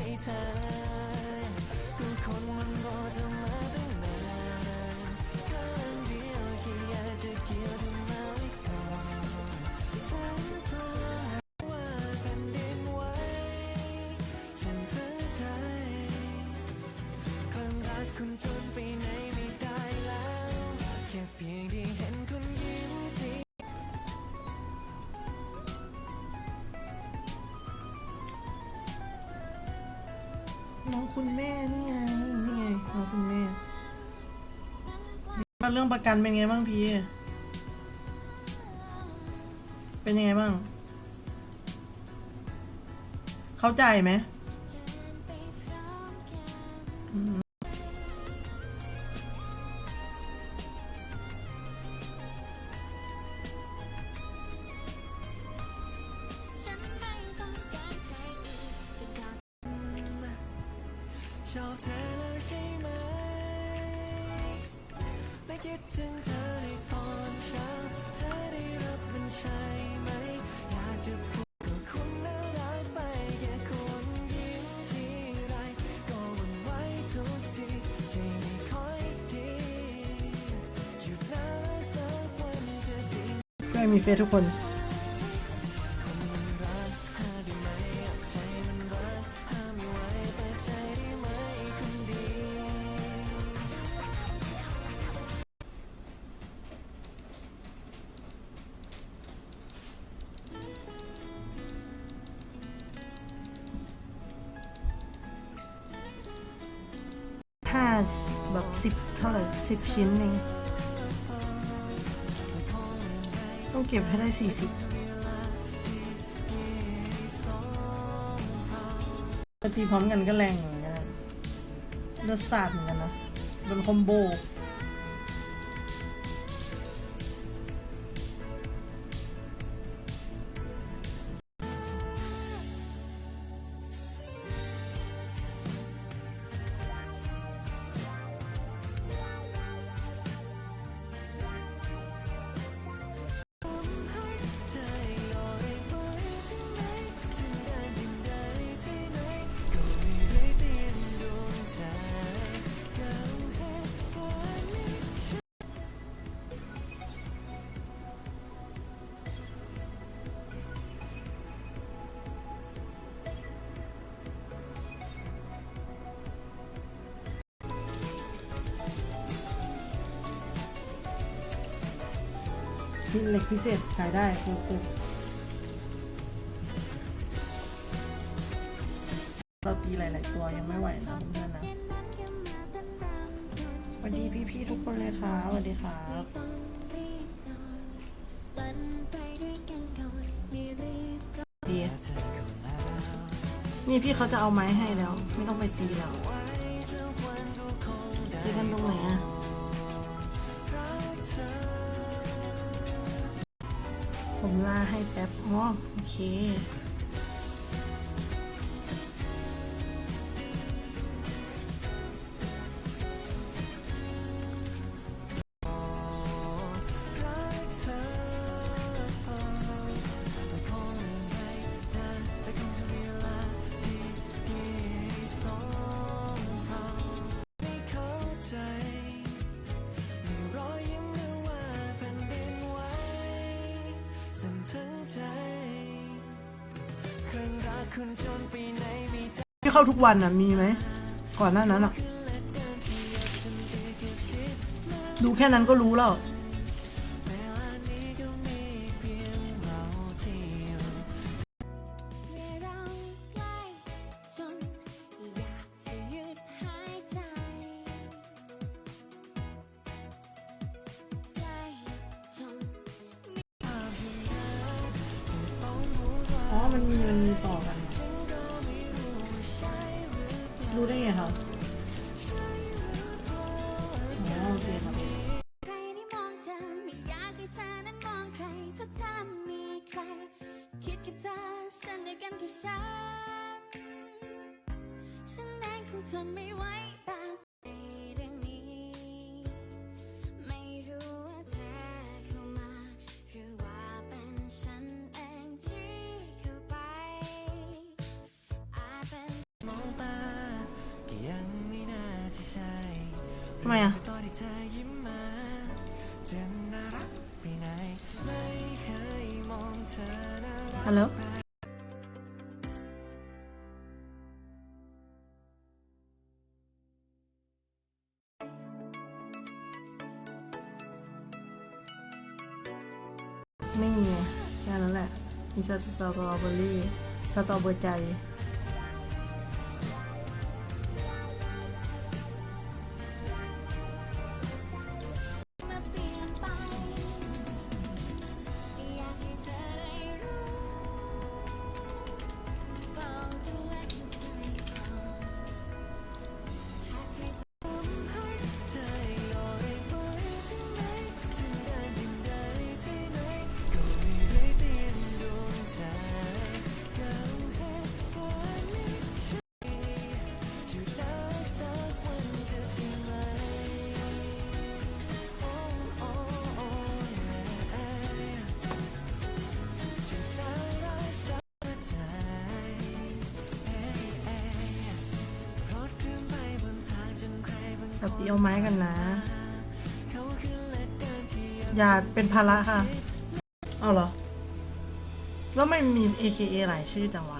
ช่เธอก็คนมันรอเธ น้องคุณแม่นี่ไงนี่ไงน้องคุณแม่มาเรื่องประกันเป็นไงบ้างพี่ เป็นยังไงบ้าง เข้าใจไหม ชอบเธอแล้วใช่ไหมและคิดถึงเธอในตอนเช้า เธอได้รับมันใช่ไหม อยากจะพูดก็คุณน่ารักไปแค่คุณยิ้มทีไร ก็หวันไหวทุกทีใจไม่ค่อยดีหยุดนานแล้วสักวันจะดีก็มีเฟซทุกคน สชิ้นหนึ่งต้องเก็บให้ได้สี่สิบตีพร้อมกันก็แรงเหมือนกันนะเลือดสาดเหมือนกันนะเป็นคอมโบ ที่เหล็กพิเศษขายได้ปุ๊บปุ๊บเราตีหลาย ๆ ตัวยังไม่ไหวนะเพื่อนๆนะสวัสดีพี่ ๆ ทุกคนเลยค่ะสวัสดีครับต้องรีบนอนวันไปด้วยกันก่อนไม่รีบร้อนดีเธอก็แล้วนี่พี่เขาจะเอาไม้ให้แล้ว ไม่ต้องไปตีแล้ว อโอ ที่เข้าทุกวันอะมีไหมก่อนหน้านั้นอะ ดูแค่นั้นก็รู้แล้ว อนกับฉัน ฉันเองคงทนไม่ไหวตามองทตาก็ยังไม่น่าจะใช่ำไมอะ ตอนที่เธอยิ้มมาจะน่ารักไปไหนไม่เคยมองเธอน่ารักฮัลหล สตรอเบอรี่สตรอเบอร์ใจ เอียวไม้กันนะ อย่าเป็นภาระค่ะ เอาเหรอ แล้วไม่มี AKA หลายชื่อจังวะ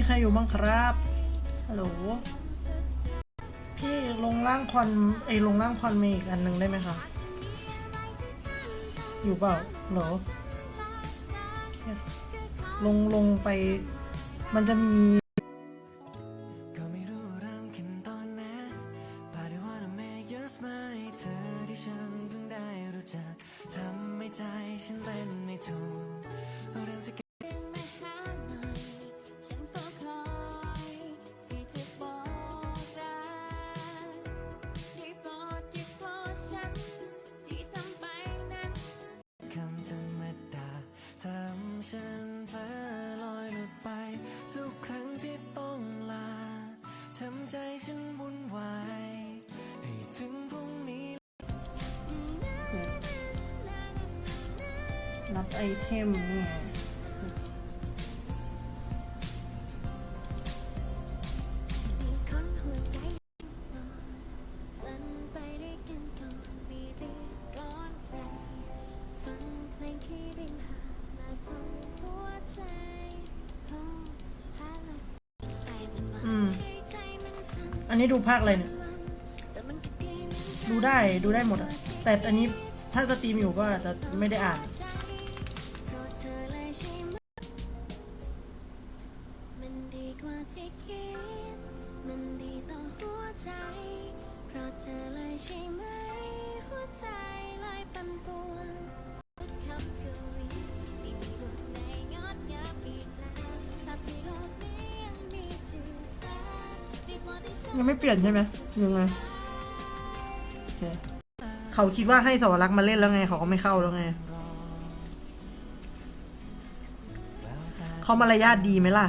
มีใครอยู่บ้างครับ ฮัลโหล พี่ลงล่างควันไอ้ลงล่างควันมีอีกอันหนึ่งได้ไหมคะ อยู่เปล่าหรอลงลงไป มันจะมี ทำใจฉันวุ่นวายให้ถึงพรุ่งนี้รับไอเทมเนี่ย ภาคอะไรเนี่ย ดูได้ดูได้หมดอะแต่อันนี้ถ้าสตรีมอยู่ก็จะไม่ได้อ่านเพราะเธอเลยใช่ไหมหัวใจลอยปั่นป่วน ยังไม่เปลี่ยนใช่ไหมยังไงเขาคิดว่าให้สวรักษ์มาเล่นแล้วไง เขาก็ไม่เข้าแล้วไงเขามารยาทดีไหมล่ะ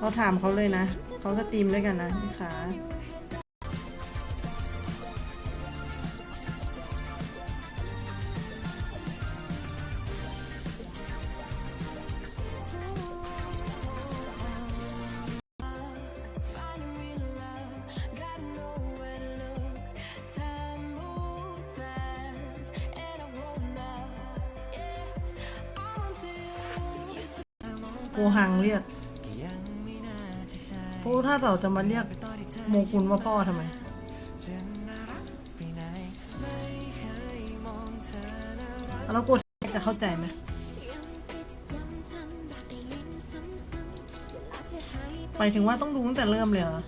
เราถามเขาเลยนะ เขาสตรีมด้วยกันนะพี่ขา จะมาเรียกโมกุลว่าพ่อทำไมแล้วกูจะเข้าใจไหมหมายถึงว่าต้องดูตั้งแต่เริ่มเลยเหรอ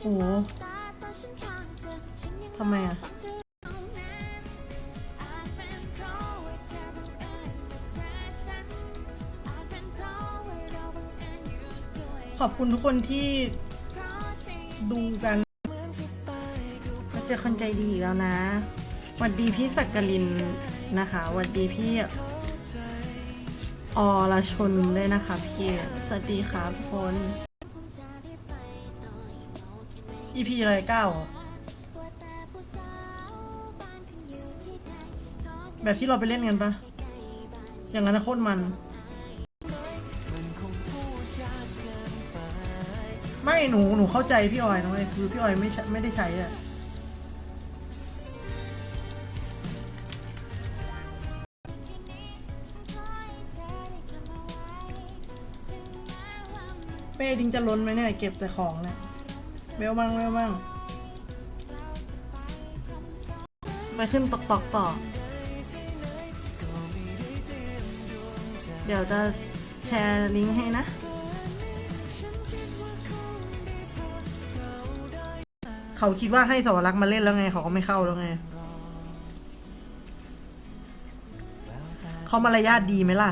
โอ้ทำไมอะ ขอบคุณทุกคนที่ดูกันก็เจอคนใจดีแล้วนะหวัดดีพี่สักกลินนะคะหวัดดีพี่อรชนด้วยนะคะพี่สวัสดีครับทุกคน EP อะไรเก้าแบบที่เราไปเล่นกันปะอย่างนั้นโคตรมัน หนูหนูเข้าใจพี่ออยนะเว้ยคือพี่ออยไม่ใช่ไม่ได้ใช้อะเป้ดิงจะล้นไหมเนี่ยเก็บแต่ของเนี่ยเวลบ้างเวลบ้างไปขึ้นตอกตอกต่อ เดี๋ยวจะแชร์ลิงก์ให้นะ เขาคิดว่าให้สวรักษ์มาเล่นแล้วไง เขาก็ไม่เข้าแล้วไง เขามารยาทดีไหมล่ะ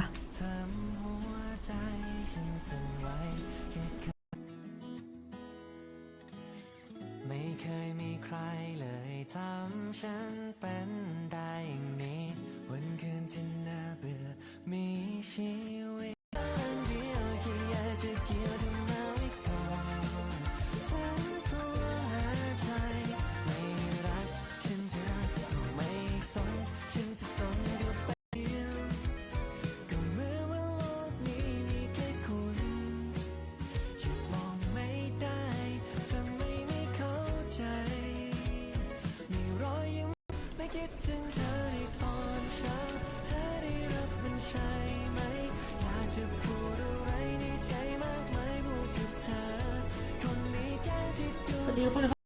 ีเไปเลยครับ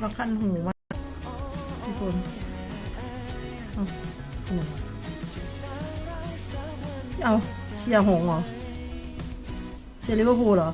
เาคันหูมากทุกคนเอาเชียร์หงเหรอเชียร์ลิเวอร์พูลเหรอ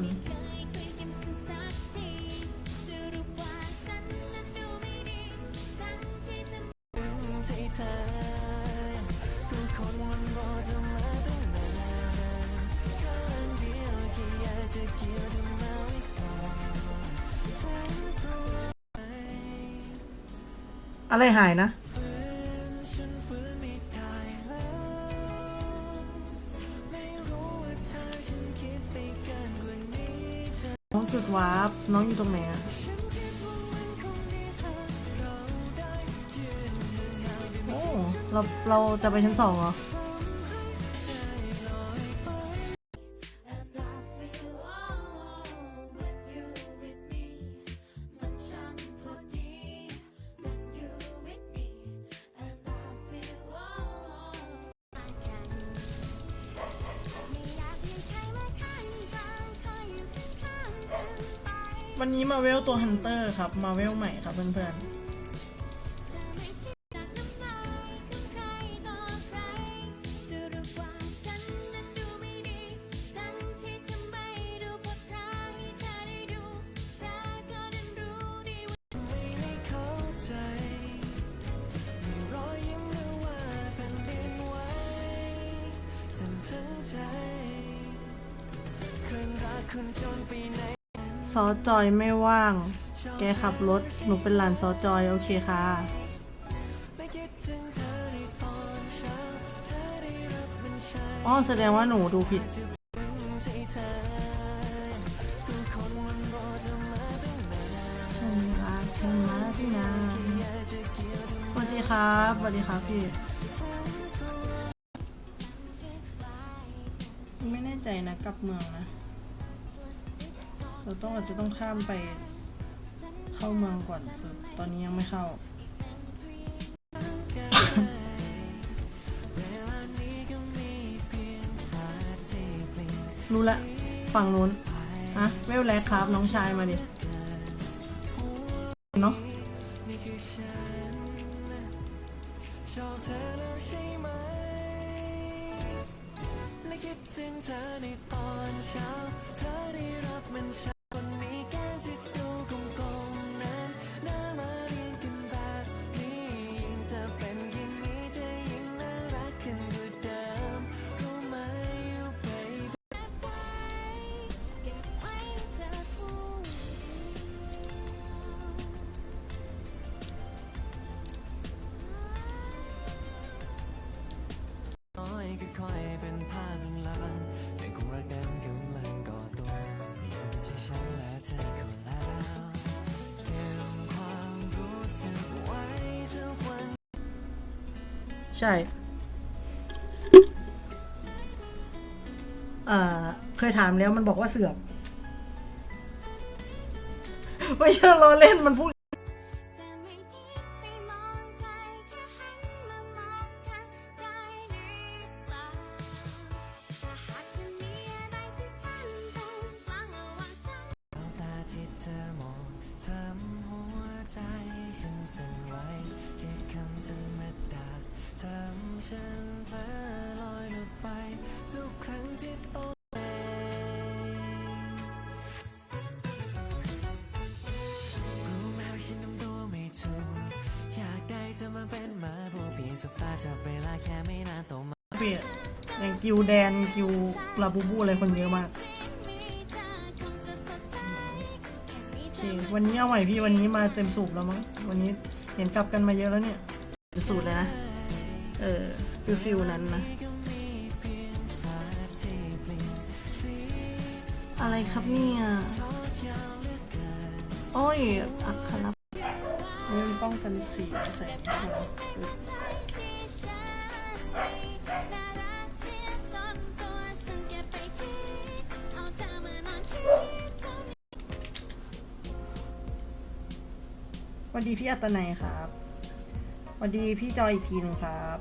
นอะไรหายนะ องจุดวาร์ปน้องอยู่ตรงไหนอะโอ้เราเราจะไปชั้นสองเหรอ เวลตัวฮันเตอร์ครับมาเวลใหม่ครับเพื่อนจะไม่คิดจากน้ำลายของใครต่อใครสรุปว่าฉันนั้นดูไม่ดีทั้งที่เธอไม่ดูเพราะเธอให้เธอได้ดูเธอก็ดันรู้ดีว่าไม่ได้เข้าใจเครื่องรักคุณจนปีไหน ซอจอยไม่ว่าง แกขับรถ หนูเป็นหลานซอจอย โอเคค่ะและอ๋อ แสดงว่าหนูดูผิดจะเป็นใจเธอผู้คนมันรอเธอมางนานฉันรักเธอมาที่นานสวัสดีครับสวัสดีครับพี่ ไม่แน่ใจนะกลับเมืองนะ เราต้องอาจจะต้องข้ามไปเข้าเมืองก่อนตอนนี้ยังไม่เข้ารู้ละฝั่งนู้นอะเวลแลครับ น้องชายมาดิ เนาะเธอแล้วใช่ไหมและคิดถึงเธอในตอนเช้า เธอได้รับมันช้า ใช่เคยถามแล้วมันบอกว่าเสือกไม่ใช่อเล่นมันพูดเธอรแค่หันมามองเล่าถ้าหากจะมีอะไรที่ขั้นตรงกลางระหว่างฉันตาที่เธอมองทำหัวใจฉันสั่นไหวแค่คำธรรมดา ทำฉันเพลอลอยหลุดไป ทุกครั้งที่ต้องเรู้ไหมว่าฉันทำตัวไม่ถูกอยากได้เธอมาเป็นหมาบูปีสบตาจับเวลาแค่ไม่นานโตมาเปลี่ยนอย่างกิวแดนกิวลาบูบูอะไรคนเยอะมากโอเควันนี้เอาใหม่พี่วันนี้มาเต็มสูบแล้วมั้งวันนี้เห็นกลับกันมาเยอะแล้วเนี่ยจะสูตรเลยนะ เออฟิลฟิลนั้นนะ อะไรครับเนี่ยโอ้ย อักขระนี่มันป้องกันสีใส่ข้ามาใจที่ฉันมีน่ารักเสียจนตัวฉันเก็บไปคิดเอาเธอมานอนคิดเท่านี้สวัสดีพี่อัตนัยครับ วัสดีพี่จอยอีกทีนึงครับ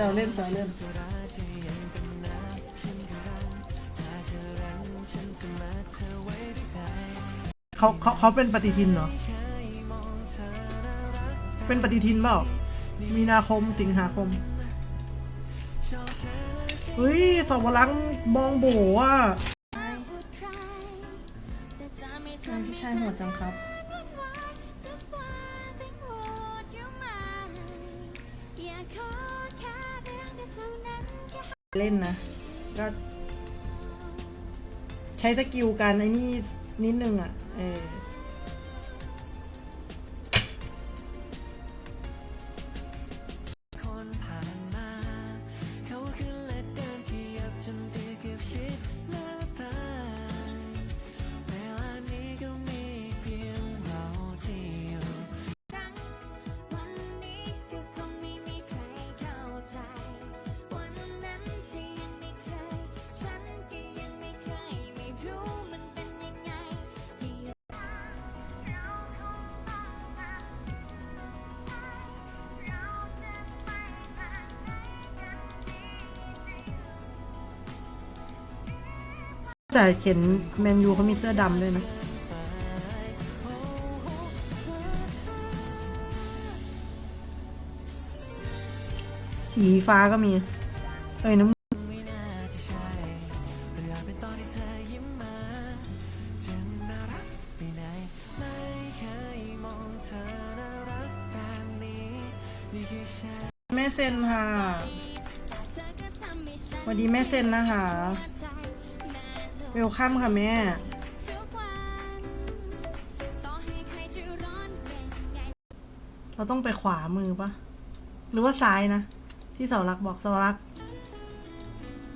ซวเล่นแซวเล่นเขาเขาเขาเป็นปฏิทินเนาะเป็นปฏิทินเปล่า มีนาคมสิงหาคมเฮ้ยสองพลังมองโบว่าพี่ชายโหดจังครับ เล่นนะ ก็ ใช้สกิลการไอ้นี่นิดนึงอะ เออ แต่เข็นแมนยูเขามีเสื้อดำด้วยนะ สีฟ้าก็มี เอ้ยน้ำแม่เซนค่ะแต่เธอก็ทำให้ฉันสวัสดีแม่เซนนะคะ เวลคัมค่ะแม่เราต้องไปขวามือปะหรือว่าซ้ายนะ ที่เสารักบอกเสารัก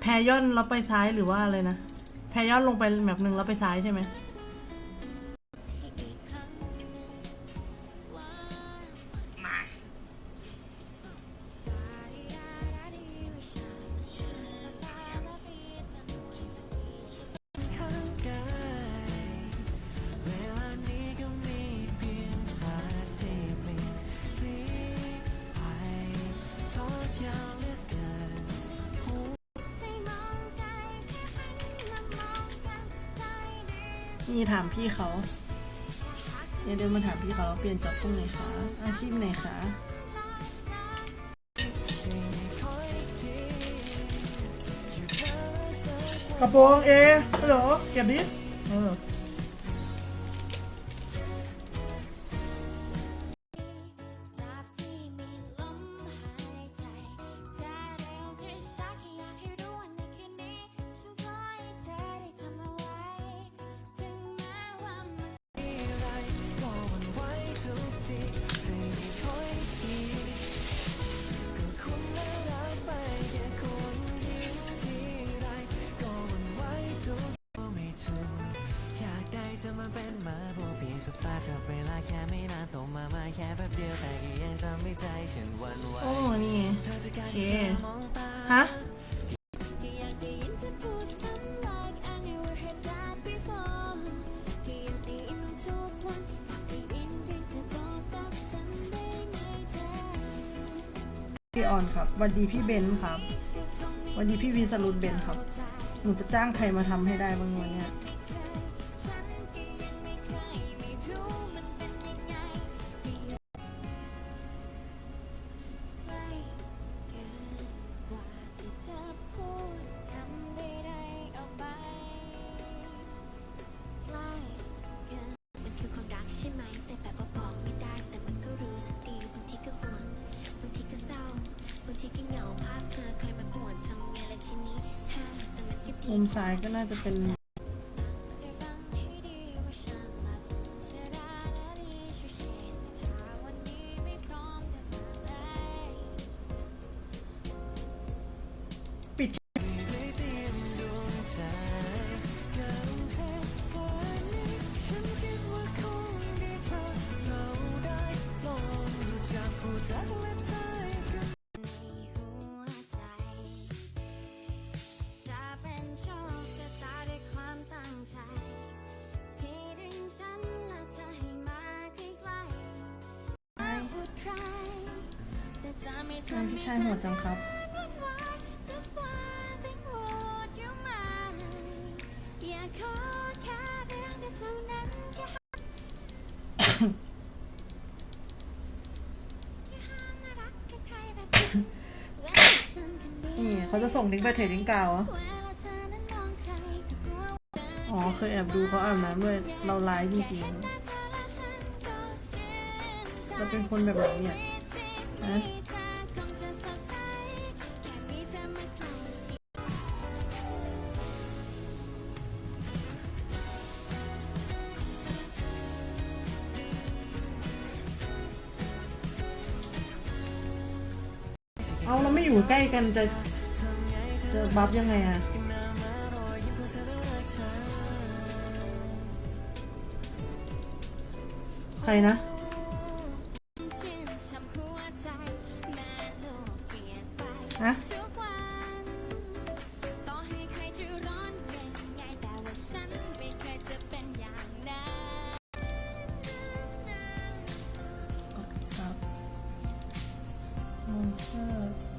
แพย่อนเราไปซ้ายหรือว่าอะไรนะ แพย่อนลงไปแบบหนึ่งแล้วไปซ้ายใช่ไหม นี่ถามพี่เขาเนี่ยเดินมาถามพี่เขาเปลี่ยนจ็อบตรงไหนคะ อาชีพไหนคะกระโปรงเอฮัลโหลเก็บดิเออ เป็นมาโบปีสตาจับเวลาแค่ไม่นานโตมามาแค่แป๊บเดียวแต่ก็ยังจำไม่ใจฉันหวันไหวโอ้ นี่เธอจะการโอเคที่เธอมองตาฮะ พี่ออนครับวัสดีพี่เบนซ์ครับวัสดีพี่วีสรุตเบนซ์ครับ หนูจะจ้างใครมาทำให้ได้บ้างวันเนี้ย มุมซ้ายก็น่าจะเป็น นี่เขาจะส่งลิงก์ไปเทรดลิงก์กาอ๋อเคยแอบดูเขาอาบน้ำด้วยเราไลฟ์จริงๆเราเป็นคนแบบไหนเนี่ยนะเอาเราไม่อยู่ใกล้กันจะ บัฟยังไงอะใครนะฮะทุกวัน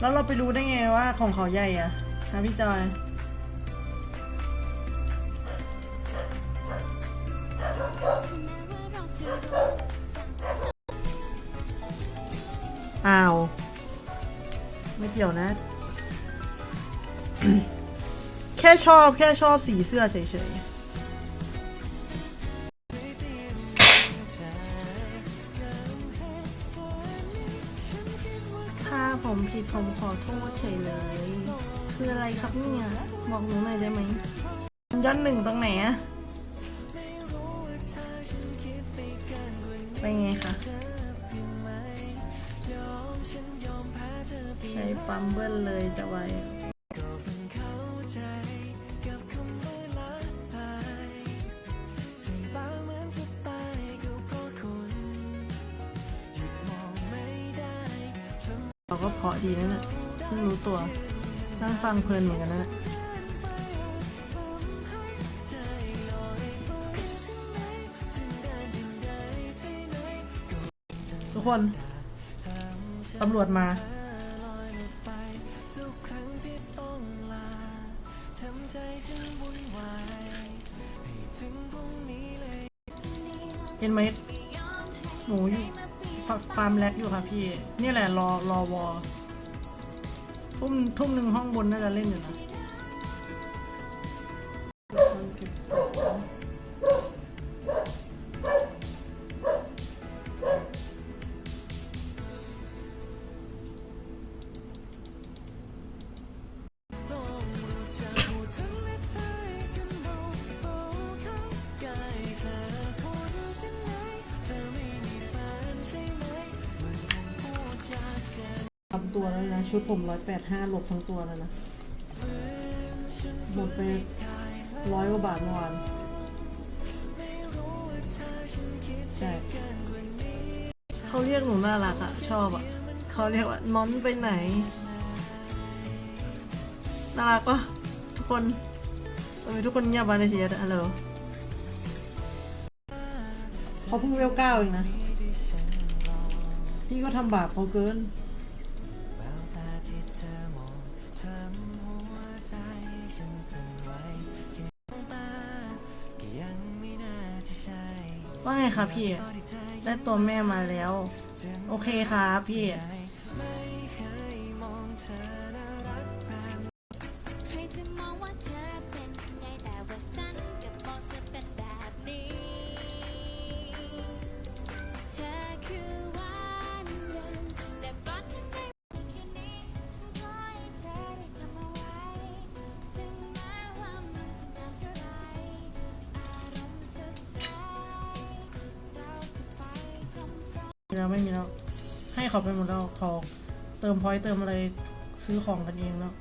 แล้วเราไปรู้ได้ไงว่าของเขาใหญ่อะฮะพี่จอยอ้าว ไม่เกี่ยวนะ แค่ชอบแค่ชอบสีเสื้อเฉย ผมผิดผมขอโทษเฉยเลย คืออะไรครับเนี่ยบอกหนูหน่อยได้ไหมย้อนหนึ่งตรงไหนอะไปไงคะใช้ปั๊มเบิ้ลเลยจะไว ก็เพาะดีนั่นแหละเพิ่งรู้ตัวนั่งฟังเพลินเหมือนกันนะเนี่ยทุกคน ตำรวจมา เห็นไหม ฟาฟาร์มแลกอยู่ค่ะพี่ นี่แหละรอรอวอทุ่มทุ่มหนึ่งห้องบนน่าจะเล่นอยู่นะ ชุดผมร้อยแปดห้าหลบทั้งตัวแล้วนะ หมดไปร้อยกว่าบาทเมื่อวานใช่เขาเรียกหนูน่ารักอะชอบอะเขาเรียกว่าน้อนไปไหน น่ารักปะทุกคนทำไมทุกคนเงียบมาในทีอะฮัลโหลเขาเพิ่งเวลเก้าเองนะ พี่ก็ทำบาปเขาเกิน ว่าไงคะพี่ ได้ตัวแม่มาแล้ว โอเคครับพี่ เขาไปเติมอะไรซื้อของกันเองแล้ว